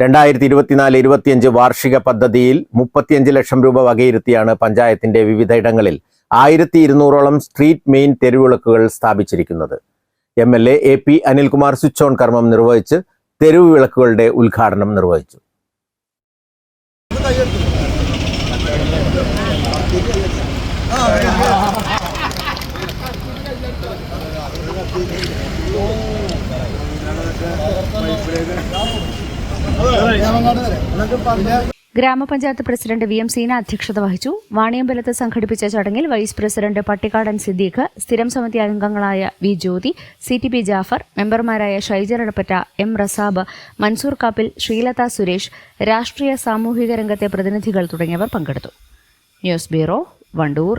രണ്ടായിരത്തി ഇരുപത്തിനാല് ഇരുപത്തിയഞ്ച് വാർഷിക പദ്ധതിയിൽ മുപ്പത്തിയഞ്ച് ലക്ഷം രൂപ വകയിരുത്തിയാണ് പഞ്ചായത്തിന്റെ വിവിധയിടങ്ങളിൽ ആയിരത്തി ഇരുന്നൂറോളം സ്ട്രീറ്റ് മെയിൻ തെരുവിളക്കുകൾ സ്ഥാപിച്ചിരിക്കുന്നത്. M L A A P Anilkumar switch on കർമ്മം നിർവഹിച്ച് തെരുവ് വിളക്കുകളുടെ ഉദ്ഘാടനം നിർവഹിച്ചു. ഗ്രാമപഞ്ചായത്ത് പ്രസിഡന്റ് വി എം സീന അധ്യക്ഷത വഹിച്ചു. വാണിയമ്പലത്ത് സംഘടിപ്പിച്ച ചടങ്ങിൽ വൈസ് പ്രസിഡന്റ് പട്ടിക്കാടൻ സിദ്ദീഖ് സ്ഥിരം സമിതി അംഗങ്ങളായ V Jyothi C T P Jafar മെമ്പർമാരായ ഷൈജർ എടപ്പറ്റ എം റസാബ് മൻസൂർ കാപ്പിൽ ശ്രീലത സുരേഷ് രാഷ്ട്രീയ സാമൂഹിക രംഗത്തെ പ്രതിനിധികൾ തുടങ്ങിയവർ പങ്കെടുത്തു. News bureau Wandoor.